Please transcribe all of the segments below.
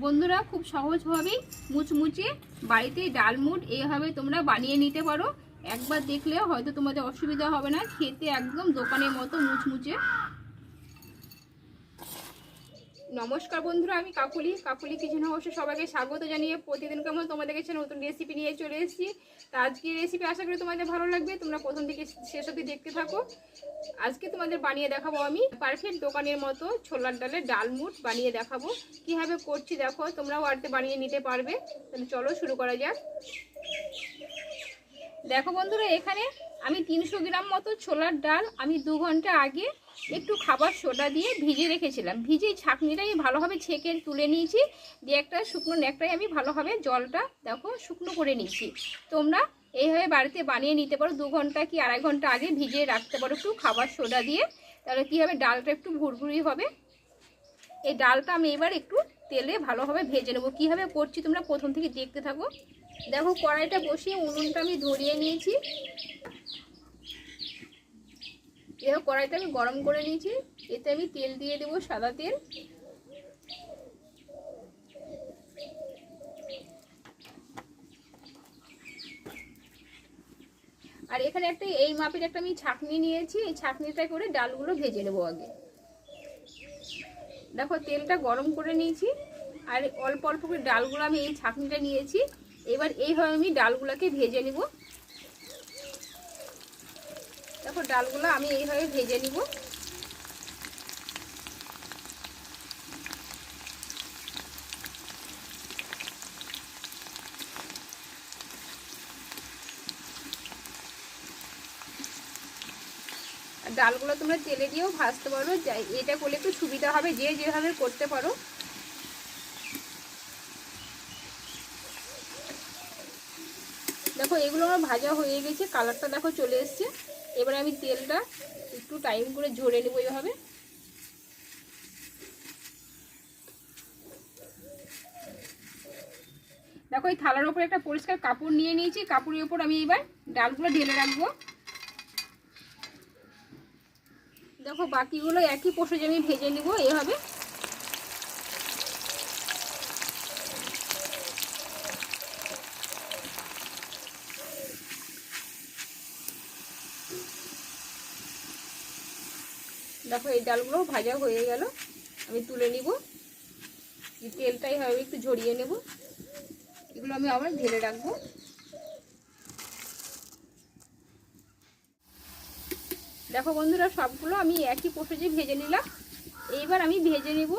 বন্ধুরা, খুব সহজভাবেই মুচমুচে বাড়িতেই ডালমুট এইভাবে তোমরা বানিয়ে নিতে পারো। একবার দেখলে হয়তো তোমাদের অসুবিধা হবে না। খেতে একদম দোকানের মতো মুচমুচে। নমস্কার বন্ধুরা, আমি কাকুলি। কাকুলি কিচেন হাউসে সবাইকে স্বাগত জানিয়ে প্রতিদিন কেমন তোমাদের কাছে নতুন রেসিপি নিয়ে চলে এসেছি। তা আজকে রেসিপি আশা করি তোমাদের ভালো লাগবে। তোমরা প্রথম থেকে শেষ অবধি দেখতে থাকো। আজকে তোমাদের বানিয়ে দেখাবো আমি পারফেক্ট দোকানের মতো ছোলার ডালের ডালমুট বানিয়ে দেখাবো। কীভাবে করছি দেখো, তোমরাও বাড়িতে বানিয়ে নিতে পারবে। তাহলে চলো শুরু করা যাক। দেখো বন্ধুরা, এখানে আমি তিনশো গ্রাম মতো ছোলার ডাল আমি দু ঘণ্টা আগে একটু খাবার সোডা দিয়ে ভিজে রেখেছিলাম। ভিজে ছাঁকনিটাই ভালোভাবে ছেঁকে তুলে নিয়েছি। দিয়ে একটা শুকনো নেকটাই আমি ভালোভাবে জলটা দেখো শুকনো করে নিয়েছি। তোমরা এইভাবে বাড়িতে বানিয়ে নিতে পারো। দু ঘণ্টা কি আড়াই ঘণ্টা আগে ভিজিয়ে রাখতে পারো একটু খাবার সোডা দিয়ে। তাহলে কী হবে? ডালটা একটু ভুরভুরি হবে। এই ডালটা আমি এবার একটু তেলে ভালোভাবে ভেজে নেব। কীভাবে করছি তোমরা প্রথম থেকে দেখতে থাকো। দেখো কড়াইটা বসিয়ে উনুনটা আমি ধরিয়ে নিয়েছি। দেখো কড়াইটা আমি গরম করে নিয়েছি। এতে আমি তেল দিয়ে দেবো সাদা তেল। আর এখানে একটা, এই মাপের একটা আমি ছাকনি নিয়েছি। এই ছাকনিটা করে ডালগুলো ভেজে নেব আগে। দেখো, তেলটা গরম করে নিয়েছি। আর অল্প অল্প করে ডালগুলো আমি এই ছাকনিটা নিয়েছি। এবার এইভাবে আমি ডালগুলোকে ভেজে নিব। দেখো ডালগুলো আমি এইভাবে ভেজে নিব। ডালগুলো তোমরা তেলে দিয়েও ভাজতে পারো এটা করলে একটু সুবিধা হবে, যে যেভাবে করতে পারো। দেখো, এগুলো আমার ভাজা হয়ে গেছে, কালারটা দেখো চলে এসছে। এবারে আমি তেলটা একটু টাইম করে ঝরে নেব এইভাবে দেখো, এই থালার ওপরে একটা পরিষ্কার কাপড় নিয়ে নিয়েছি। কাপড়ের ওপর আমি এবার ডালগুলো ঢেলে রাখব। দেখো, বাকিগুলো একই পোষে আমি ভেজে নিব এভাবে। দেখো, এই ডালগুলো ভাজা হয়ে গেল। আমি তুলে নিব। তেলটাই হবে, একটু ঝরিয়ে নেব। এগুলো আমি আবার ঢেলে রাখব। দেখো বন্ধুরা, সবগুলো আমি একই প্রসেসে ভেজে নিলাম। এইবার আমি ভেজে নেব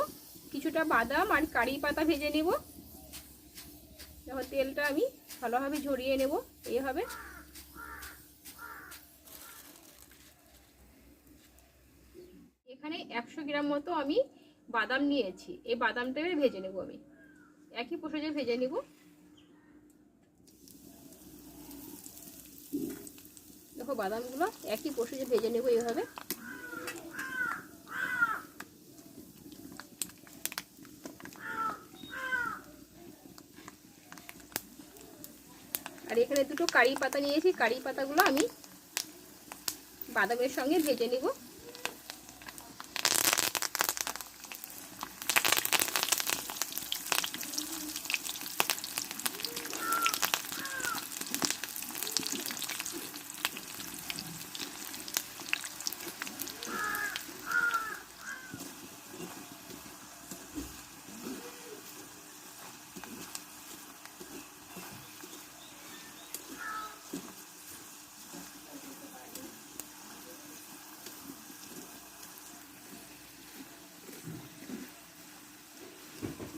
কিছুটা বাদাম আর কারি পাতা ভেজে নেব। দেখো, তেলটা আমি ভালোভাবে ঝরিয়ে নেব। এইভাবে এখানে একশো গ্রাম মতো আমি বাদাম নিয়েছি। এই বাদামটা ভেজে নেব আমি। একই প্রসেসে ভেজে নেব। দেখো বাদামগুলো একই প্রসেসে ভেজে নেব এইভাবে। আর এখানে দুটো কারি পাতা নিয়েছি। কারি পাতাগুলো আমি বাদামের সঙ্গে ভেজে নেব।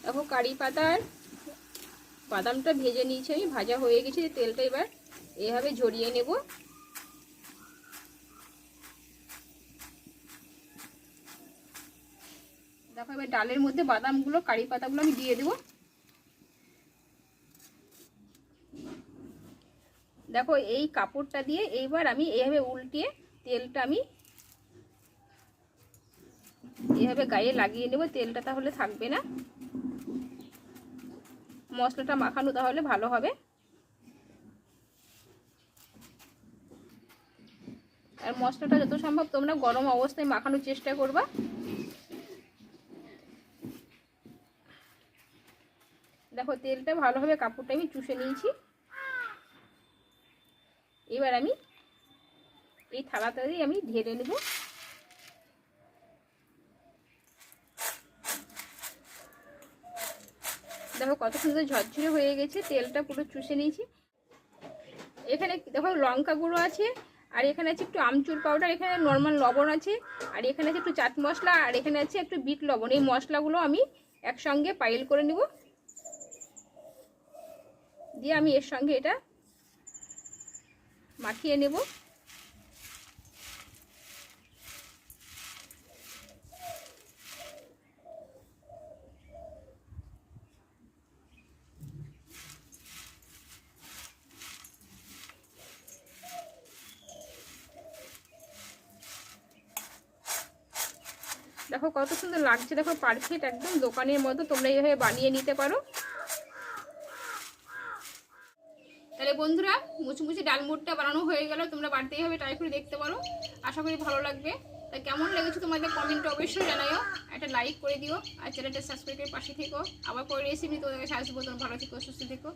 দেখো কারি পাতার বাদামটা ভেজে নিয়েছি আমি, ভাজা হয়ে গেছে, তেলটা এবার এভাবে ঝরিয়ে নেব। দেখো এবার ডালের মধ্যে বাদামগুলো, কারি পাতাগুলো আমি দিয়ে দেবো। দেখো এই কাপড়টা দিয়ে এইবার আমি এইভাবে উল্টিয়ে তেলটা আমি এভাবে গায়ে লাগিয়ে নেব, তেলটা তাহলে থাকবে না। মশলাটা মাখানো তাহলে ভালো হবে। আর মশলাটা যত সম্ভব তোমরা গরম অবস্থায় মাখানোর চেষ্টা করবা। দেখো, তেলটা ভালোভাবে কাপড়টা আমি চুষে নিয়েছি। এবার আমি এই থালাটাতেই আমি ঢেলে নেব। দেখো কত সুন্দর ঝরঝরে হয়ে গেছে, তেলটা পুরো চুষে নিয়েছি। এখানে দেখো লঙ্কা গুঁড়ো আছে, আর এখানে আছে একটু আমচুর পাউডার এখানে নর্মাল লবণ আছে, আর এখানে আছে একটু চাট মশলা, আর এখানে আছে একটু বিট লবণ। এই মশলাগুলো আমি একসঙ্গে পাইল করে নেব। দিয়ে আমি এর সঙ্গে এটা মাখিয়ে নেব। দেখো কত সুন্দর লাগছে, দেখো পারফেক্ট একদম দোকানের মতো, তোমরা এইভাবে বানিয়ে নিতে পারো। তাহলে বন্ধুরা মুচমুচি ডালমুটটা বানানো হয়ে গেল, তোমরা বাড়িতে এইভাবে ট্রাই করে দেখতে পারো। আশা করি ভালো লাগবে। তাই কেমন লেগেছে তোমাদের কমেন্টে অবশ্যই জানাইও। একটা লাইক করে দিও, আর চ্যানেলটা সাবস্ক্রাইব করে পাশে থেকো। আবার পরে রেসিপি তোমাদের কাছে আসব, তোমরা ভালো থেকো, সুস্থ থেকো